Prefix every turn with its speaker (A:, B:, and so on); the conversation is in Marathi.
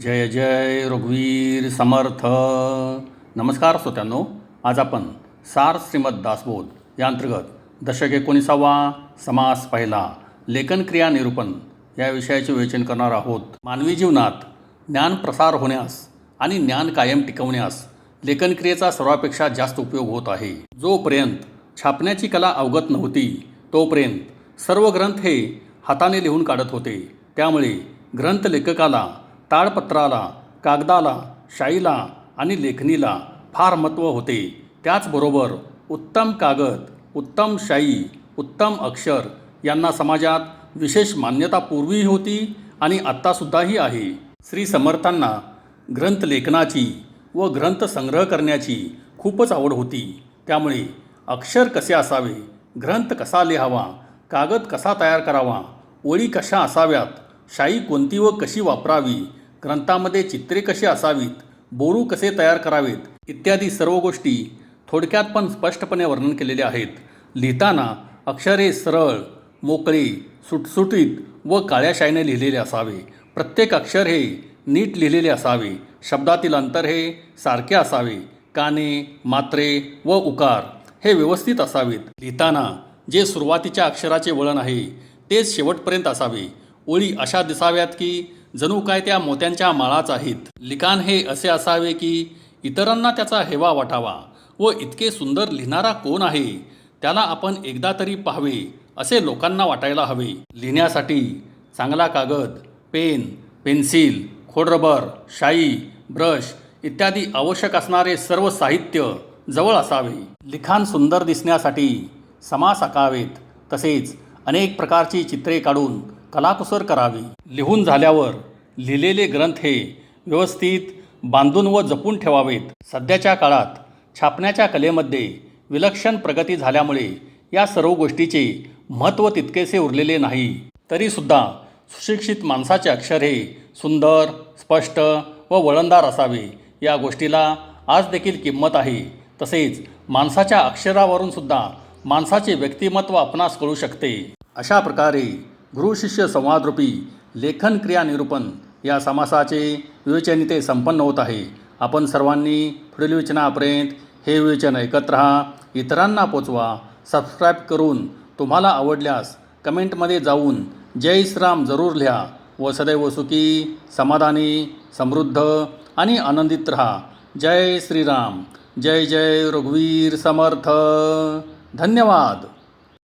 A: जय जय रघुवीर समर्थ. नमस्कार श्रोत्यांनो आज आपण सार श्रीमद दासबोध या अंतर्गत दशक एकोणीसावा समास पहिला. लेखन क्रिया निरूपण या विषयाचे विवेचन करणार आहोत. मानवी जीवनात ज्ञान प्रसार होण्यास आणि ज्ञान कायम टिकवण्यास लेखनक्रियेचा सर्वापेक्षा जास्त उपयोग होत आहे. जोपर्यंत छापण्याची कला अवगत नव्हती तोपर्यंत सर्व ग्रंथ हे हाताने लिहून काढत होते. त्यामुळे ग्रंथ ताळपत्राला कागदाला शाईला आणि लेखणीला फार महत्त्व होते. त्याचबरोबर उत्तम कागद उत्तम शाई उत्तम अक्षर यांना समाजात विशेष मान्यता पूर्वीही होती आणि आत्तासुद्धाही आहे. श्री समर्थांना ग्रंथ लेखनाची व ग्रंथ संग्रह करण्याची खूपच आवड होती. त्यामुळे अक्षर कसे असावे ग्रंथ कसा लिहावा कागद कसा तयार करावा ओळी कशा असाव्यात शाई कोणती व कशी वापरावी ग्रंथामध्ये चित्रे कशी असावीत बोरू कसे तयार करावेत इत्यादी सर्व गोष्टी थोडक्यात पण स्पष्टपणे वर्णन केलेले आहेत. लिहिताना अक्षरे सरळ मोकळे सुटसुटीत व काळ्या शाईने लिहिलेले असावे. प्रत्येक अक्षर हे नीट लिहिलेले असावे. शब्दातील अंतर हे सारखे असावे. काने मात्रे व उकार हे व्यवस्थित असावेत. लिहिताना जे सुरुवातीच्या अक्षराचे वळण आहे तेच शेवटपर्यंत असावे. ओळी अशा दिसाव्यात की जणू काय त्या मोत्यांच्या माळाच आहेत. लिखाण हे असे असावे की इतरांना त्याचा हेवा वाटावा व इतके सुंदर लिहिणारा कोण आहे त्याला आपण एकदा तरी पाहावे असे लोकांना वाटायला हवे. लिहिण्यासाठी चांगला कागद पेन पेन्सिल खोडरबर शाई ब्रश इत्यादी आवश्यक असणारे सर्व साहित्य जवळ असावे. लिखाण सुंदर दिसण्यासाठी समास आकावेत. तसेच अनेक प्रकारची चित्रे काढून कलाकुसर करावी. लिहून झाल्यावर लिहिलेले ग्रंथ हे व्यवस्थित बांधून व जपून ठेवावेत. सध्याच्या काळात छापण्याच्या कलेमध्ये विलक्षण प्रगती झाल्यामुळे या सर्व गोष्टीचे महत्त्व तितकेसे उरलेले नाही. तरीसुद्धा सुशिक्षित माणसाचे अक्षर हे सुंदर स्पष्ट व वळणदार असावे. या गोष्टीला आज देखील किंमत आहे. तसेच माणसाच्या अक्षरावरून सुद्धा माणसाचे व्यक्तिमत्व आपणास कळू शकते. अशा प्रकारे गुरुशिष्य संवादरूपी लेखन क्रिया निरूपण या समासाचे विवेचन इथे संपन्न होत आहे. आपण सर्वांनी पुढील विवेचनापर्यंत हे विवेचन ऐकत राहा. इतरांना पोचवा. सबस्क्राईब करून तुम्हाला आवडल्यास कमेंटमध्ये जाऊन जय श्रीराम जरूर लिहा. व सदैव सुखी समाधानी समृद्ध आणि आनंदित रहा. जय श्रीराम. जय जय रघुवीर समर्थ. धन्यवाद.